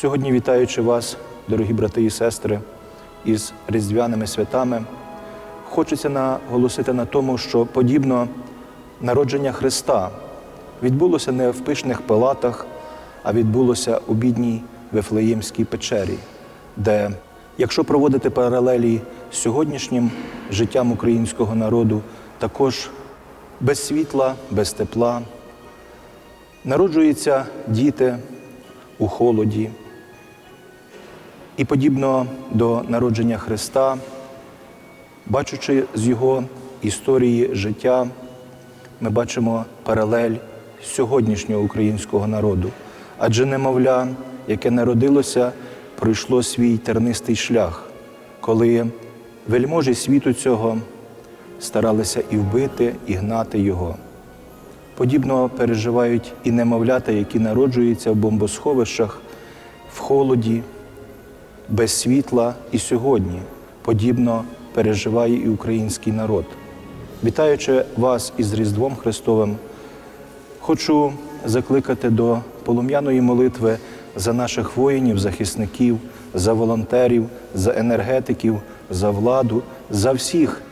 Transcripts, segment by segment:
Сьогодні, вітаючи вас, дорогі брати і сестри, із різдвяними святами, хочеться наголосити на тому, що подібно народження Христа відбулося не в пишних палатах, а відбулося у бідній Вифлеємській печері, де, якщо проводити паралелі з сьогоднішнім життям українського народу, також без світла, без тепла, народжуються діти у холоді. І подібно до народження Христа, бачучи з Його історії життя, ми бачимо паралель сьогоднішнього українського народу. Адже немовля, яке народилося, пройшло свій тернистий шлях, коли вельможі світу цього старалися і вбити, і гнати його. Подібно переживають і немовлята, які народжуються в бомбосховищах, в холоді, без світла і сьогодні. Подібно переживає і український народ. Вітаючи вас із Різдвом Христовим, хочу закликати до полум'яної молитви за наших воїнів, захисників, за волонтерів, за енергетиків, за владу, за всіх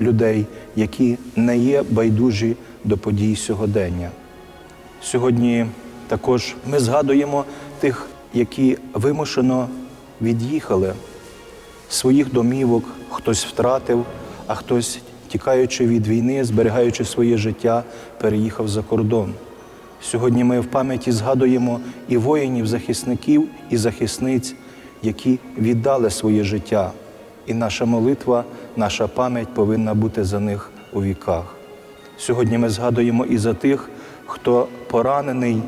людей, які не є байдужі до подій сьогодення. Сьогодні також ми згадуємо тих, які вимушено від'їхали своїх домівок, хтось втратив, а хтось, тікаючи від війни, зберігаючи своє життя, переїхав за кордон. Сьогодні ми в пам'яті згадуємо і воїнів, захисників, і захисниць, які віддали своє життя. І наша молитва, наша пам'ять повинна бути за них у віках. Сьогодні ми згадуємо і за тих, хто поранений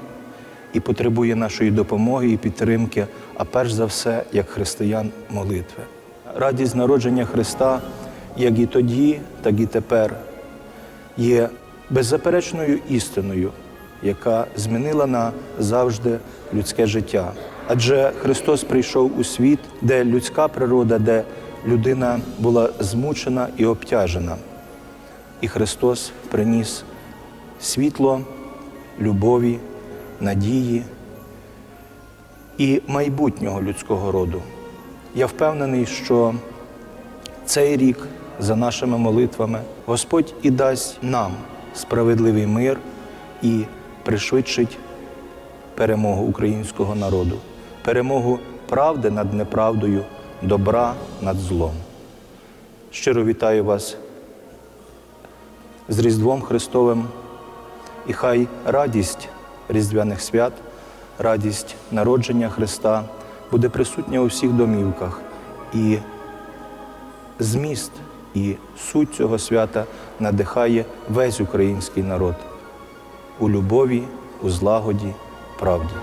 і потребує нашої допомоги і підтримки, а перш за все, як християн, молитви. Радість народження Христа, як і тоді, так і тепер, є беззаперечною істиною, яка змінила назавжди людське життя. Адже Христос прийшов у світ, де людська природа, де людина була змучена і обтяжена. І Христос приніс світло, любові, надії і майбутнього людського роду. Я впевнений, що цей рік за нашими молитвами Господь і дасть нам справедливий мир і пришвидшить перемогу українського народу, перемогу правди над неправдою, добра над злом. Щиро вітаю вас з Різдвом Христовим, і хай радість Різдвяних свят, радість народження Христа буде присутня у всіх домівках, і зміст і суть цього свята надихає весь український народ у любові, у злагоді, правді.